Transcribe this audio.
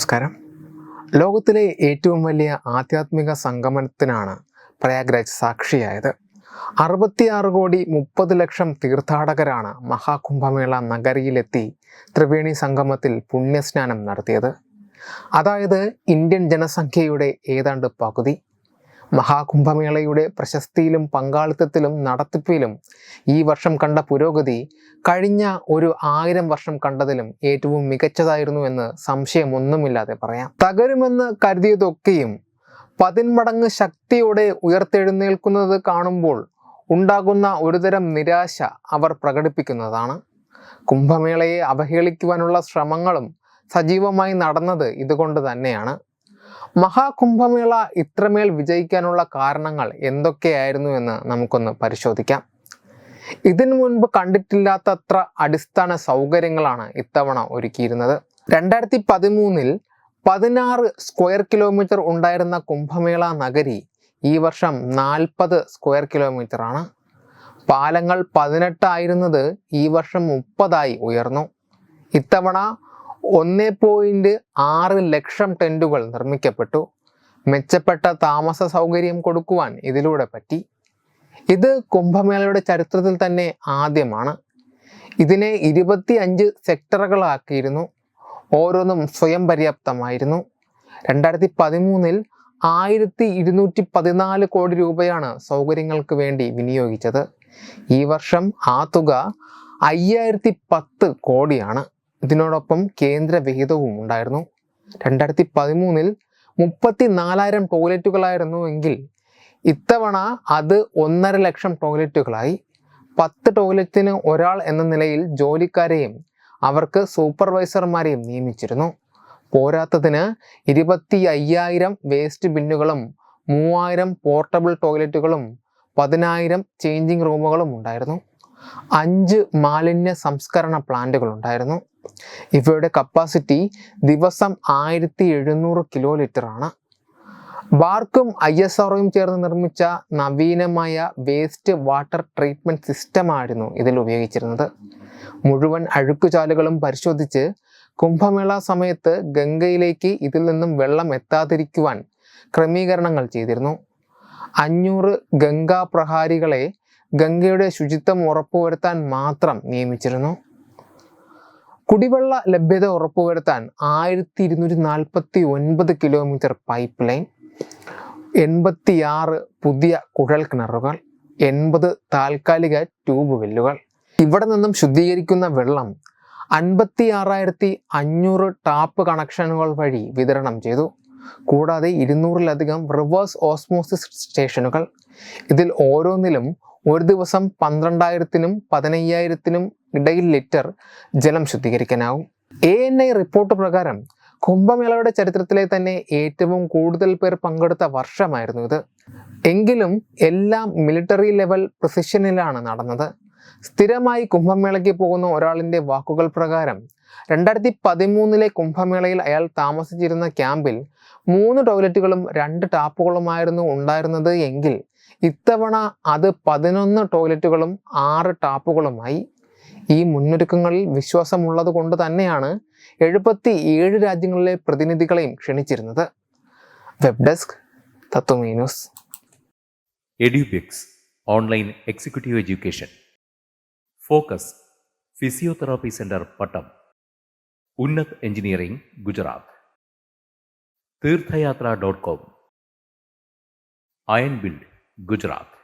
നമസ്കാരം. ലോകത്തിലെ ഏറ്റവും വലിയ ആധ്യാത്മിക സംഗമനത്തിനാണ് പ്രയാഗ്രാജ് സാക്ഷിയായത്. അറുപത്തിയാറ് കോടി മുപ്പത് ലക്ഷം തീർത്ഥാടകരാണ് മഹാകുംഭമേള നഗരിയിലെത്തി ത്രിവേണി സംഗമത്തിൽ പുണ്യസ്നാനം നടത്തിയത്. അതായത് ഇന്ത്യൻ ജനസംഖ്യയുടെ ഏതാണ്ട് പകുതി. മഹാകുംഭമേളയുടെ പ്രശസ്തിയിലും പങ്കാളിത്തത്തിലും നടത്തിപ്പിലും ഈ വർഷം കണ്ട പുരോഗതി കഴിഞ്ഞ ഒരു ആയിരം വർഷം കണ്ടതിലും ഏറ്റവും മികച്ചതായിരുന്നു എന്ന് സംശയമൊന്നുമില്ലാതെ പറയാം. തകരുമെന്ന് കരുതിയതൊക്കെയും പതിന്മടങ്ങ് ശക്തിയോടെ ഉയർത്തെഴുന്നേൽക്കുന്നത് കാണുമ്പോൾ ഉണ്ടാകുന്ന ഒരുതരം നിരാശ അവർ പ്രകടിപ്പിക്കുന്നതാണ്. കുംഭമേളയെ അവഹേളിക്കുവാനുള്ള ശ്രമങ്ങളും സജീവമായി നടന്നത് ഇതുകൊണ്ട് തന്നെയാണ്. മഹാകുംഭമേള ഇത്രമേൽ വിജയിക്കാനുള്ള കാരണങ്ങൾ എന്തൊക്കെയായിരുന്നു എന്ന് നമുക്കൊന്ന് പരിശോധിക്കാം. ഇതിനു മുൻപ് കണ്ടിട്ടില്ലാത്തത്ര അടിസ്ഥാന സൗകര്യങ്ങളാണ് ഇത്തവണ ഒരുക്കിയിരുന്നത്. രണ്ടായിരത്തി പതിമൂന്നിൽ പതിനാറ് സ്ക്വയർ കിലോമീറ്റർ ഉണ്ടായിരുന്ന കുംഭമേള നഗരി ഈ വർഷം നാൽപ്പത് സ്ക്വയർ കിലോമീറ്റർ ആണ് പാലങ്ങൾ പതിനെട്ടായിരുന്നത് ഈ വർഷം മുപ്പതായി ഉയർന്നു. ഇത്തവണ ഒന്ന് പോയിന്റ് ആറ് ലക്ഷം ടെന്റുകൾ നിർമ്മിക്കപ്പെട്ടു. മെച്ചപ്പെട്ട താമസ സൗകര്യം കൊടുക്കുവാൻ ഇതിലൂടെ പറ്റി. ഇത് കുംഭമേളയുടെ ചരിത്രത്തിൽ തന്നെ ആദ്യമാണ്. ഇതിനെ ഇരുപത്തി അഞ്ച് സെക്ടറുകളാക്കിയിരുന്നു. ഓരോന്നും സ്വയം പര്യാപ്തമായിരുന്നു. രണ്ടായിരത്തി പതിമൂന്നിൽ ആയിരത്തി ഇരുന്നൂറ്റി പതിനാല് കോടി രൂപയാണ് സൗകര്യങ്ങൾക്ക് വേണ്ടി വിനിയോഗിച്ചത്. ഈ വർഷം ആ തുക അയ്യായിരത്തി പത്ത് കോടിയാണ്. ഇതിനോടൊപ്പം കേന്ദ്ര വിഹിതവും ഉണ്ടായിരുന്നു. രണ്ടായിരത്തി പതിമൂന്നിൽ മുപ്പത്തി നാലായിരം ടോയ്ലറ്റുകളായിരുന്നു എങ്കിൽ ഇത്തവണ അത് ഒന്നര ലക്ഷം ടോയ്ലറ്റുകളായി. പത്ത് ടോയ്ലറ്റിന് ഒരാൾ എന്ന നിലയിൽ ജോലിക്കാരെയും അവർക്ക് സൂപ്പർവൈസർമാരെയും നിയമിച്ചിരുന്നു. പോരാത്തതിന് ഇരുപത്തി അയ്യായിരം വേസ്റ്റ് ബിന്നുകളും മൂവായിരം പോർട്ടബിൾ ടോയ്ലറ്റുകളും പതിനായിരം ചേഞ്ചിങ് റൂമുകളും ഉണ്ടായിരുന്നു. അഞ്ച് മാലിന്യ സംസ്കരണ പ്ലാന്റുകൾ ഉണ്ടായിരുന്നു. ഇവയുടെ കപ്പാസിറ്റി ദിവസം ആയിരത്തി എഴുന്നൂറ് കിലോ ലിറ്റർ ആണ്. ബാർക്കും ഐ എസ് ആർഒയും ചേർന്ന് നിർമ്മിച്ച നവീനമായ വേസ്റ്റ് വാട്ടർ ട്രീറ്റ്മെന്റ് സിസ്റ്റമായിരുന്നു ഇതിൽ ഉപയോഗിച്ചിരുന്നത്. മുഴുവൻ അഴുക്കുചാലുകളും പരിശോധിച്ച് കുംഭമേള സമയത്ത് ഗംഗയിലേക്ക് ഇതിൽ നിന്നും വെള്ളം എത്താതിരിക്കുവാൻ ക്രമീകരണങ്ങൾ ചെയ്തിരുന്നു. അഞ്ഞൂറ് ഗംഗാ പ്രഹാരികളെ ഗംഗയുടെ ശുചിത്വം ഉറപ്പുവരുത്താൻ മാത്രം നിയമിച്ചിരുന്നു. കുടിവെള്ള ലഭ്യത ഉറപ്പുവരുത്താൻ ആയിരത്തി ഇരുന്നൂറ്റി നാൽപ്പത്തി ഒൻപത് കിലോമീറ്റർ പൈപ്പ് ലൈൻ എൺപത്തിയാറ് പുതിയ കുഴൽ കിണറുകൾ എൺപത് താൽക്കാലിക ട്യൂബ് വെല്ലുകൾ ഇവിടെ നിന്നും ശുദ്ധീകരിക്കുന്ന വെള്ളം അൻപത്തി ആറായിരത്തി അഞ്ഞൂറ് ടാപ്പ് കണക്ഷനുകൾ വഴി വിതരണം ചെയ്തു. കൂടാതെ ഇരുന്നൂറിലധികം റിവേഴ്സ് ഓസ്മോസിസ് സ്റ്റേഷനുകൾ. ഇതിൽ ഓരോന്നിലും ഒരു ദിവസം പന്ത്രണ്ടായിരത്തിനും പതിനയ്യായിരത്തിനും ഇടയിൽ ലിറ്റർ ജലം ശുദ്ധീകരിക്കാനാവും. എ എൻ ഐ റിപ്പോർട്ട് പ്രകാരം കുംഭമേളയുടെ ചരിത്രത്തിലെ തന്നെ ഏറ്റവും കൂടുതൽ പേർ പങ്കെടുത്ത വർഷമായിരുന്നു ഇത്. എങ്കിലും എല്ലാം മിലിറ്ററി ലെവൽ പ്രൊസിഷനിലാണ് നടന്നത്. സ്ഥിരമായി കുംഭമേളയ്ക്ക് പോകുന്ന ഒരാളിന്റെ വാക്കുകൾ പ്രകാരം രണ്ടായിരത്തി പതിമൂന്നിലെ കുംഭമേളയിൽ അയാൾ താമസിച്ചിരുന്ന ക്യാമ്പിൽ മൂന്ന് ടോയ്ലറ്റുകളും രണ്ട് ടാപ്പുകളുമായിരുന്നു ഉണ്ടായിരുന്നത് എങ്കിൽ ഇത്തവണ അത് പതിനൊന്ന് ടോയ്ലറ്റുകളും ആറ് ടാപ്പുകളുമായി. ഈ മുന്നൊരുക്കങ്ങളിൽ വിശ്വാസമുള്ളത് കൊണ്ട് തന്നെയാണ് എഴുപത്തി ഏഴ് രാജ്യങ്ങളിലെ പ്രതിനിധികളെയും ക്ഷണിച്ചിരുന്നത്. Web desk തത്വമീനൂസ് Edubix online executive education. Focus physiotherapy centre Pattom. Unnat engineering Gujarat. Theerthayatra dot com. Iron build Gujarat.